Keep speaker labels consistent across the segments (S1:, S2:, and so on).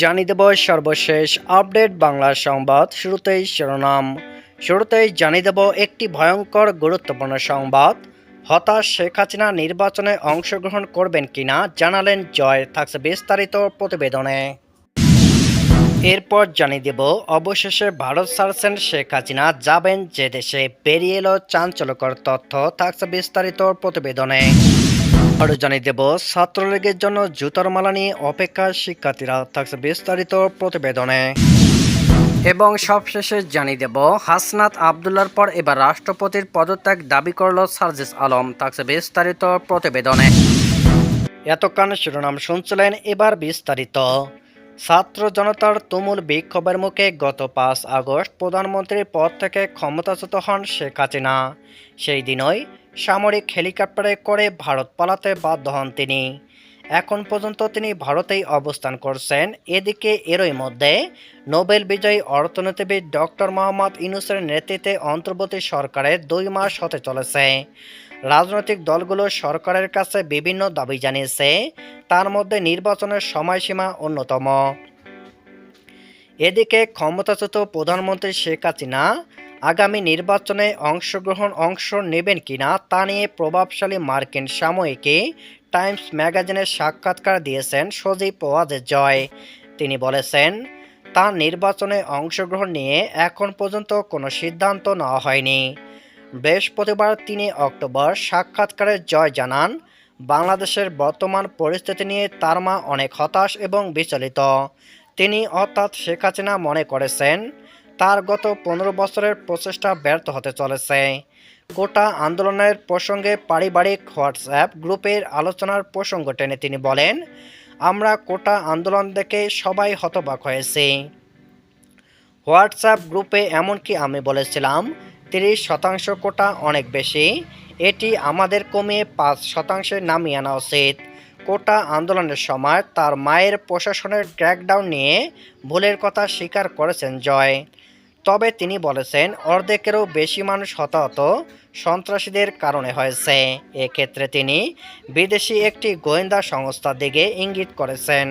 S1: জানিয়ে দেব সর্বশেষ আপডেট বাংলা সংবাদ শুরুতেই শিরোনাম। শুরুতেই জানিয়ে দেব একটি ভয়ঙ্কর গুরুত্বপূর্ণ সংবাদ। হতাশ শেখ হাসিনা নির্বাচনে অংশগ্রহণ করবেন কিনা জানালেন জয় থাকছে বিস্তারিত প্রতিবেদনে। এরপর জানিয়ে দেব, অবশেষে ভারত ছাড়ছেন শেখ হাসিনা, যাবেন যে দেশে। বেরিয়ে এলো চাঞ্চল্যকর তথ্য থাকছে বিস্তারিত প্রতিবেদনে। আরও জানিয়ে দেব, ছাত্রলীগের জন্য জুতার মালা নিয়ে অপেক্ষা শিক্ষার্থীরা থাকছে বিস্তারিত প্রতিবেদনে। এবং সবশেষে জানিয়ে দেব, হাসনাত আবদুল্লার পর এবার রাষ্ট্রপতির পদত্যাগ দাবি করল সার্জিস আলম, থাকছে বিস্তারিত প্রতিবেদনে। এতক্ষণ শিরোনাম শুনছিলেন এবার বিস্তারিত। ছাত্র জনতার তুমুল বিক্ষোভের মুখে গত পাঁচ আগস্ট প্রধানমন্ত্রীর পদ থেকে ক্ষমতাচ্যুত হন শেখ হাসিনা। সেই দিনই সামরিক হেলিকপ্টারে করে ভারত পালাতে বাধ্য হন তিনি। এখন পর্যন্ত তিনি ভারতেই অবস্থান করছেন। এদিকে এরই মধ্যে নোবেল বিজয়ী অর্থনীতিবিদ ডক্টর মোহাম্মদ ইউনুসের নেতৃত্বে অন্তর্বর্তী সরকারের দুই মাস হতে চলেছে। রাজনৈতিক দলগুলো সরকারের কাছে বিভিন্ন দাবি জানিয়েছে। তার মধ্যে নির্বাচনের সময়সীমা অন্যতম। এদিকে ক্ষমতাচ্যুত প্রধানমন্ত্রী শেখ হাসিনা আগামী নির্বাচনে অংশগ্রহণ অংশ নেবেন কিনা তা নিয়ে প্রভাবশালী মার্কিন সাময়িকী টাইমস ম্যাগাজিনের সাক্ষাৎকার দিয়েছেন সজীব ওয়াজের জয়। তিনি বলেছেন তার নির্বাচনে অংশগ্রহণ নিয়ে এখন পর্যন্ত কোনো সিদ্ধান্ত নেওয়া হয়নি। বৃহস্পতিবার তিন অক্টোবর সাক্ষাৎকারে জয় জানান বাংলাদেশের বর্তমান পরিস্থিতি নিয়ে তার মা অনেক হতাশ এবং বিচলিত। তিনি অর্থাৎ শেখ হাসিনা মনে করেছেন তার গত পনেরো বছরের প্রচেষ্টা ব্যর্থ হতে চলেছে। কোটা আন্দোলনের প্রসঙ্গে পারিবারিক হোয়াটসঅ্যাপ গ্রুপের আলোচনার প্রসঙ্গ টেনে তিনি বলেন, আমরা কোটা আন্দোলন দেখে সবাই হতবাক হয়েছি। হোয়াটসঅ্যাপ গ্রুপে এমনকি আমি বলেছিলাম, তিরিশ শতাংশ কোটা অনেক বেশি, এটি আমাদের কমিয়ে পাঁচ শতাংশে নামিয়ে আনা উচিত। কোটা আন্দোলনের সময় তার মায়ের প্রশাসনের ক্র্যাকডাউন নিয়ে ভুলের কথা স্বীকার করেছেন জয়। তবে তিনি বলেছেন, অর্ধেকেরও বেশি মানুষ হতাহত সন্ত্রাসীদের কারণে হয়েছে। এক্ষেত্রে তিনি বিদেশি একটি গোয়েন্দা সংস্থার দিকে ইঙ্গিত করেছেন।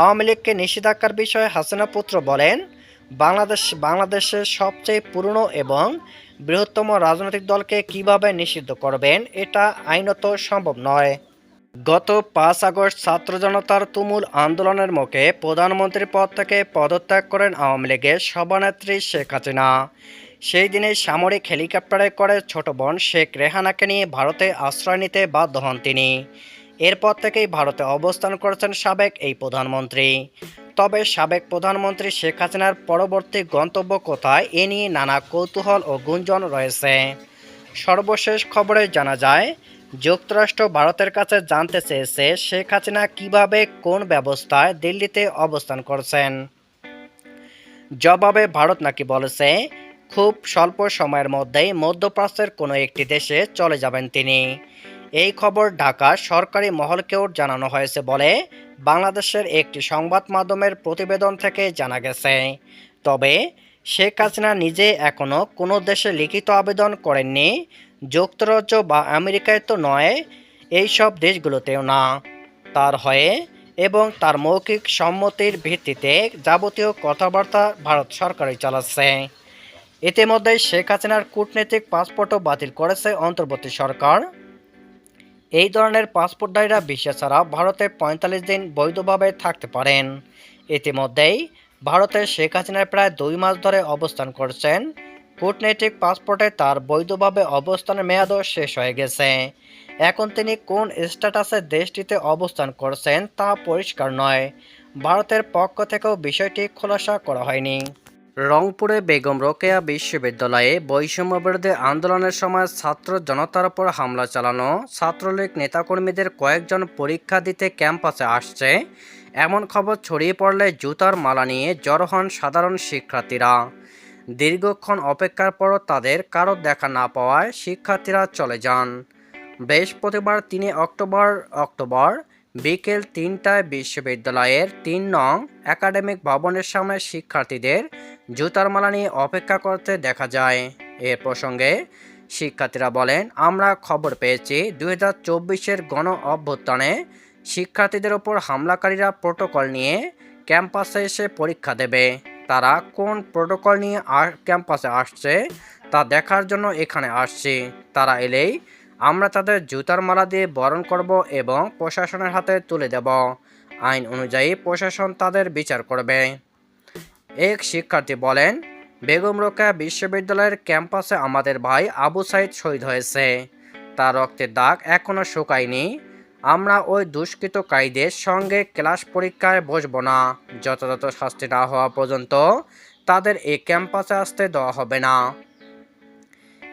S1: আওয়ামী লীগকে নিষেধাজ্ঞার বিষয়ে হাসিনা পুত্র বলেন, বাংলাদেশ বাংলাদেশের সবচেয়ে পুরনো এবং বৃহত্তম রাজনৈতিক দলকে কীভাবে নিষিদ্ধ করবেন, এটা আইনত সম্ভব নয়। গত পাঁচ আগস্ট ছাত্র জনতার তুমুল আন্দোলনের মুখে প্রধানমন্ত্রীর পদ থেকে পদত্যাগ করেন আওয়ামী লীগের সভানেত্রী শেখ হাসিনা। সেই দিনে সামরিক হেলিকপ্টারে করে ছোট বোন শেখ রেহানাকে নিয়ে ভারতে আশ্রয় নিতে বাধ্য হন তিনি। এরপর থেকেই ভারতে অবস্থান করেছেন সাবেক এই প্রধানমন্ত্রী। তবে সাবেক প্রধানমন্ত্রী শেখ হাসিনার পরবর্তী গন্তব্য কোথায় এ নিয়ে নানা কৌতূহল ও গুঞ্জন রয়েছে। সর্বশেষ খবরে জানা যায় যুক্তরাষ্ট্র ভারতের কাছে জানতে চেয়েছে শেখ হাসিনা কীভাবে কোন ব্যবস্থায় দিল্লিতে অবস্থান করছেন। জবাবে ভারত নাকি বলেছে, খুব স্বল্প সময়ের মধ্যেই মধ্যপ্রাচ্যের কোনো একটি দেশে চলে যাবেন তিনি। এই খবর ঢাকা সরকারি মহলকেও জানানো হয়েছে বলে বাংলাদেশের একটি সংবাদ মাধ্যমের প্রতিবেদন থেকে জানা গেছে। তবে শেখ হাসিনা নিজে এখনও কোনো দেশে লিখিত আবেদন করেননি, যুক্তরাজ্য বা আমেরিকায় তো নয় এইসব দেশগুলোতেও না। তার হয়ে এবং তার মৌখিক সম্মতির ভিত্তিতে যাবতীয় কথাবার্তা ভারত সরকারই চালাচ্ছে। ইতিমধ্যে শেখ হাসিনার কূটনৈতিক পাসপোর্টও বাতিল করেছে অন্তর্বর্তী সরকার। এই ধরনের পাসপোর্টধারীরা বিশ্বে ছাড়া ভারতে পঁয়তাল্লিশ দিন বৈধভাবে থাকতে পারেন। ইতিমধ্যেই ভারতে শেখ হাসিনার প্রায় দুই মাস ধরে অবস্থান করছেন। কূটনৈতিক পাসপোর্টে তার বৈধভাবে অবস্থানের মেয়াদও শেষ হয়ে গেছে। এখন তিনি কোন স্ট্যাটাসে দেশটিতে অবস্থান করছেন তা পরিষ্কার নয়। ভারতের পক্ষ থেকেও বিষয়টি খোলাসা করা হয়নি। রংপুরে বেগম রোকেয়া বিশ্ববিদ্যালয়ে বৈষম্য বিরোধী আন্দোলনের সময় ছাত্র জনতার উপর হামলা চালানো, ছাত্রলীগ নেতাকর্মীদের কয়েকজন পরীক্ষা দিতে ক্যাম্পাসে আসছে। এমন খবর ছড়িয়ে পড়লে জুতার মালা নিয়ে জড়ো হন সাধারণ শিক্ষার্থীরা। দীর্ঘক্ষণ অপেক্ষার পরও তাদের কারও দেখা না পাওয়ায় শিক্ষার্থীরা চলে যান। বৃহস্পতিবার তিনে অক্টোবর অক্টোবর বিকেল তিনটায় বিশ্ববিদ্যালয়ের তিন নং একাডেমিক ভবনের সামনে শিক্ষার্থীদের জুতার মালা নিয়ে অপেক্ষা করতে দেখা যায়। এ প্রসঙ্গে শিক্ষার্থীরা বলেন, আমরা খবর পেয়েছি দু হাজার চব্বিশের গণ অভ্যুত্থানে শিক্ষার্থীদের ওপর হামলাকারীরা প্রোটোকল নিয়ে ক্যাম্পাসে এসে পরীক্ষা দেবে। তারা কোন প্রোটোকল নিয়ে ক্যাম্পাসে আসছে তা দেখার জন্য এখানে আসছি। তারা এলেই আমরা তাদের জুতার মালা দিয়ে বরণ করব এবং প্রশাসনের হাতে তুলে দেব। আইন অনুযায়ী প্রশাসন তাদের বিচার করবে। এক শিক্ষার্থী বলেন, বেগম রোকেয়া বিশ্ববিদ্যালয়ের ক্যাম্পাসে আমাদের ভাই আবু সাইদ শহীদ হয়েছে। তার রক্তের দাগ এখনও শুকায়নি। আমরা ওই দুষ্কৃতকারীদের সঙ্গে ক্লাস পরীক্ষায় বসবো না। যথাযথ শাস্তি না হওয়া পর্যন্ত তাদের এই ক্যাম্পাসে আসতে দেওয়া হবে না।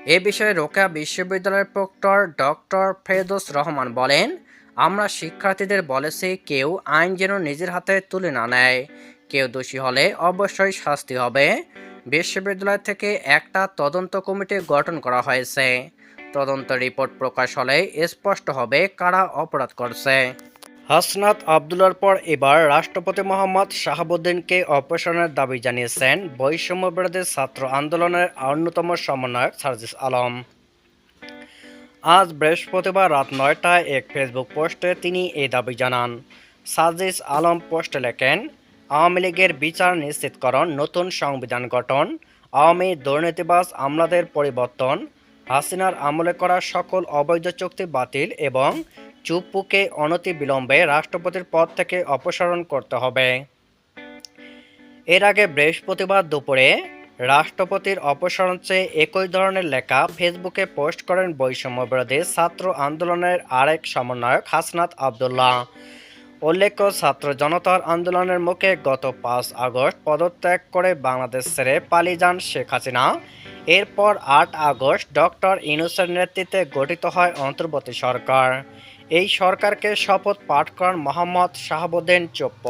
S1: এ বিষয়ে রোকেয়া বিশ্ববিদ্যালয়ের প্রক্টর ডক্টর ফেরদৌস রহমান বলেন, আমরা শিক্ষার্থীদের বলেছি কেউ আইন যেন নিজের হাতে তুলে না নেয়। কেউ দোষী হলে অবশ্যই শাস্তি হবে। বিশ্ববিদ্যালয় থেকে একটা তদন্ত কমিটি গঠন করা হয়েছে। তদন্ত রিপোর্ট প্রকাশ হলে স্পষ্ট হবে কারা অপরাধ করছে। হাসনাত আবদুল্লার পর এবার রাষ্ট্রপতি মোহাম্মদ শাহাবুদ্দিনকে অপসারণের দাবি জানিয়েছেন বৈষম্য বিরোধী ছাত্র আন্দোলনের অন্যতম সমন্বয়ক সার্জিস আলম। আজ বৃহস্পতিবার রাত নয়টায় এক ফেসবুক পোস্টে তিনি এই দাবি জানান। সাজিস আলম পোস্টে লেখেন, আওয়ামী লীগের বিচার নিশ্চিতকরণ, নতুন সংবিধান গঠন, আওয়ামী দুর্নীতিবাজ আমলাদের পরিবর্তন হাসিনার আমলে করা সকল অবৈধ চুক্তি বাতিল এবং চুপ্পুকে অনতি বিলম্বে রাষ্ট্রপতির পদ থেকে অপসারণ করতে হবে। এর আগে বৃহস্পতিবার দুপুরে রাষ্ট্রপতির অপসারণ চেয়ে একই ধরনের লেখা ফেসবুকে পোস্ট করেন বৈষম্য বিরোধী ছাত্র আন্দোলনের আরেক সমন্বয়ক হাসনাত আবদুল্লাহ। উল্লেখ্য, ছাত্র জনতার আন্দোলনের মুখে গত পাঁচ আগস্ট পদত্যাগ করে বাংলাদেশ ছেড়ে পালিয়ে যান শেখ হাসিনা। এরপর আট আগস্ট ডক্টর ইনুসের নেতৃত্বে গঠিত হয় অন্তর্বর্তী সরকার। এই সরকারকে শপথ পাঠ করান মোহাম্মদ শাহাবুদ্দিন চোপ্প